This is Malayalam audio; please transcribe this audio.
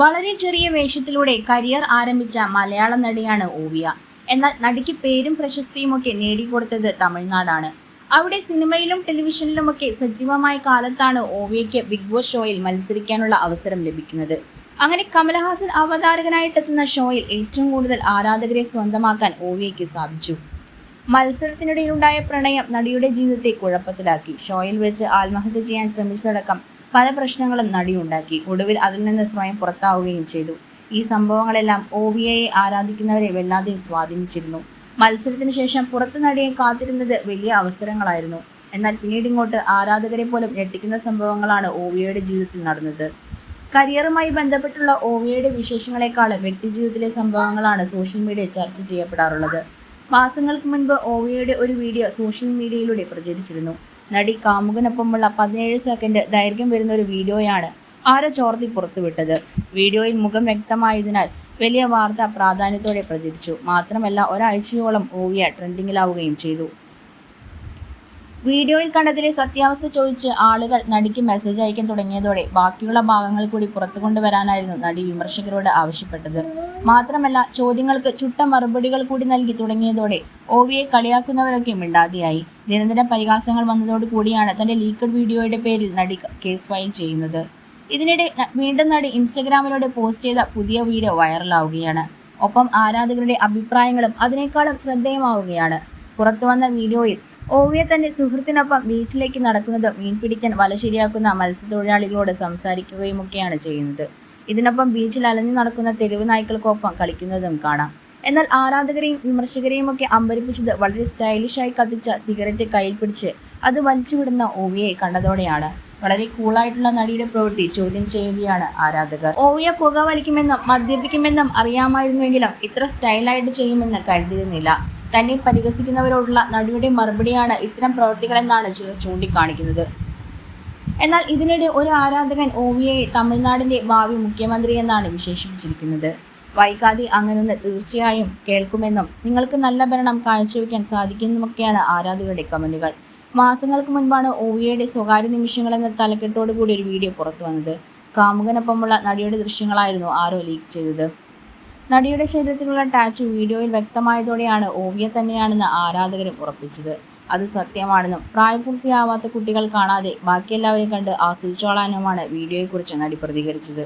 വളരെ ചെറിയ വേഷത്തിലൂടെ കരിയർ ആരംഭിച്ച മലയാള നടിയാണ് ഓവിയ. എന്നാൽ നടിക്ക് പേരും പ്രശസ്തിയുമൊക്കെ നേടിക്കൊടുത്തത് തമിഴ്നാടാണ്. അവിടെ സിനിമയിലും ടെലിവിഷനിലുമൊക്കെ സജീവമായ കാലത്താണ് ഓവിയയ്ക്ക് ബിഗ് ബോസ് ഷോയിൽ മത്സരിക്കാനുള്ള അവസരം ലഭിക്കുന്നത്. അങ്ങനെ കമലഹാസൻ അവതാരകനായിട്ടെത്തുന്ന ഷോയിൽ ഏറ്റവും കൂടുതൽ ആരാധകരെ സ്വന്തമാക്കാൻ ഓവിയയ്ക്ക് സാധിച്ചു. മത്സരത്തിനിടയിലുണ്ടായ പ്രണയം നടിയുടെ ജീവിതത്തെ കുഴപ്പത്തിലാക്കി. ഷോയിൽ വെച്ച് ആത്മഹത്യ ചെയ്യാൻ ശ്രമിച്ചതടക്കം പല പ്രശ്നങ്ങളും നടിയുണ്ടാക്കി ഒടുവിൽ അതിൽ നിന്ന് സ്വയം പുറത്താവുകയും ചെയ്തു. ഈ സംഭവങ്ങളെല്ലാം ഒ വി എയെ ആരാധിക്കുന്നവരെ വല്ലാതെ സ്വാധീനിച്ചിരുന്നു. മത്സരത്തിന് ശേഷം പുറത്തു നടിയെ കാത്തിരുന്നത് വലിയ അവസരങ്ങളായിരുന്നു. എന്നാൽ പിന്നീട് ഇങ്ങോട്ട് ആരാധകരെ പോലും ഞെട്ടിക്കുന്ന സംഭവങ്ങളാണ് ഓവിയയുടെ ജീവിതത്തിൽ നടന്നത്. കരിയറുമായി ബന്ധപ്പെട്ടുള്ള ഓവിയയുടെ വിശേഷങ്ങളെക്കാളും വ്യക്തിജീവിതത്തിലെ സംഭവങ്ങളാണ് സോഷ്യൽ മീഡിയ ചർച്ച ചെയ്യപ്പെടാറുള്ളത്. മാസങ്ങൾക്ക് മുൻപ് ഓവിയയുടെ ഒരു വീഡിയോ സോഷ്യൽ മീഡിയയിലൂടെ പ്രചരിച്ചിരുന്നു. നടി കാമുകനൊപ്പമുള്ള പതിനേഴ് സെക്കൻഡ് ദൈർഘ്യം വരുന്ന ഒരു വീഡിയോയാണ് ആരോ ചോർത്തി പുറത്തുവിട്ടത്. വീഡിയോയിൽ മുഖം വ്യക്തമായതിനാൽ വലിയ വാർത്ത പ്രാധാന്യത്തോടെ പ്രചരിച്ചു. മാത്രമല്ല ഒരാഴ്ചയോളം ഓവിയ ട്രെൻഡിങ്ങിലാവുകയും ചെയ്തു. വീഡിയോയിൽ കണ്ടതിലെ സത്യാവസ്ഥ ചോദിച്ച് ആളുകൾ നടിക്ക് മെസ്സേജ് അയക്കാൻ തുടങ്ങിയതോടെ ബാക്കിയുള്ള ഭാഗങ്ങൾ കൂടി പുറത്തു കൊണ്ടുവരാനായിരുന്നു നടി വിമർശകരോട് ആവശ്യപ്പെട്ടത്. മാത്രമല്ല ചോദ്യങ്ങൾക്ക് ചുട്ട മറുപടികൾ കൂടി നൽകി തുടങ്ങിയതോടെ ഓവിയെ കളിയാക്കുന്നവരൊക്കെ മിണ്ടാതെയായി. നിരന്തര പരിഹാസങ്ങൾ വന്നതോടുകൂടിയാണ് തന്റെ ലീക്കഡ് വീഡിയോയുടെ പേരിൽ നടി കേസ് ഫയൽ ചെയ്യുന്നത്. ഇതിനിടെ വീണ്ടും നടി ഇൻസ്റ്റഗ്രാമിലൂടെ പോസ്റ്റ് ചെയ്ത പുതിയ വീഡിയോ വൈറലാവുകയാണ്. ഒപ്പം ആരാധകരുടെ അഭിപ്രായങ്ങളും അതിനേക്കാളും ശ്രദ്ധേയമാവുകയാണ്. പുറത്തു വന്ന വീഡിയോയിൽ ഓവിയ തന്റെ സുഹൃത്തിനൊപ്പം ബീച്ചിലേക്ക് നടക്കുന്നത് മീൻ പിടിക്കാൻ വല ശരിയാക്കുന്ന മത്സ്യത്തൊഴിലാളികളോട് സംസാരിക്കുകയുമൊക്കെയാണ് ചെയ്യുന്നത്. ഇതിനൊപ്പം ബീച്ചിൽ അലഞ്ഞു നടക്കുന്ന തെരുവ് നായ്ക്കൾക്കൊപ്പം കളിക്കുന്നതും കാണാം. എന്നാൽ ആരാധകരെയും വിമർശകരെയും ഒക്കെ അമ്പരിപ്പിച്ചത് വളരെ സ്റ്റൈലിഷായി കത്തിച്ച സിഗരറ്റ് കയ്യിൽ പിടിച്ച് അത് വലിച്ചുവിടുന്ന ഓവിയെ കണ്ടതോടെയാണ്. വളരെ കൂളായിട്ടുള്ള നടിയുടെ പ്രവൃത്തി ചോദ്യം ചെയ്യുകയാണ് ആരാധകർ. ഓവിയ പുക വലിക്കുമെന്നും മദ്യപിക്കുമെന്നും അറിയാമായിരുന്നുവെങ്കിലും ഇത്ര സ്റ്റൈലായിട്ട് ചെയ്യുമെന്ന് കരുതിയിരുന്നില്ല. തന്നെ പരിഹസിക്കുന്നവരോടുള്ള നടിയുടെ മറുപടിയാണ് ഇത്തരം പ്രവൃത്തികളെന്നാണ് ചിലർ ചൂണ്ടിക്കാണിക്കുന്നത്. എന്നാൽ ഇതിനിടെ ഒരു ആരാധകൻ ഓവിയയെ തമിഴ്നാടിന്റെ ഭാവി മുഖ്യമന്ത്രി എന്നാണ് വിശേഷിപ്പിച്ചിരിക്കുന്നത്. വൈകാതെ അങ്ങനെ തീർച്ചയായും കേൾക്കുമെന്നും നിങ്ങൾക്ക് നല്ല ഭരണം കാഴ്ചവെക്കാൻ സാധിക്കുമെന്നുമൊക്കെയാണ് ആരാധകരുടെ കമന്റുകൾ. മാസങ്ങൾക്ക് മുൻപാണ് ഓവിയയുടെ സ്വകാര്യ നിമിഷങ്ങൾ എന്ന തലക്കെട്ടോടു കൂടി ഒരു വീഡിയോ പുറത്തു വന്നത് കാമുകനൊപ്പമുള്ള നടിയുടെ ദൃശ്യങ്ങളായിരുന്നു ആരോ ലീക്ക് ചെയ്തത്. നടിയുടെ ശരീരത്തിലുള്ള ടാറ്റു വീഡിയോയിൽ വ്യക്തമായതോടെയാണ് ഓവിയ തന്നെയാണെന്ന് ആരാധകരും ഉറപ്പിച്ചത്. അത് സത്യമാണെന്നും പ്രായപൂർത്തിയാവാത്ത കുട്ടികൾ കാണാതെ ബാക്കിയെല്ലാവരെയും കണ്ട് ആസ്വദിച്ചോളാനുമാണ് വീഡിയോയെക്കുറിച്ച് നടി പ്രതികരിച്ചത്.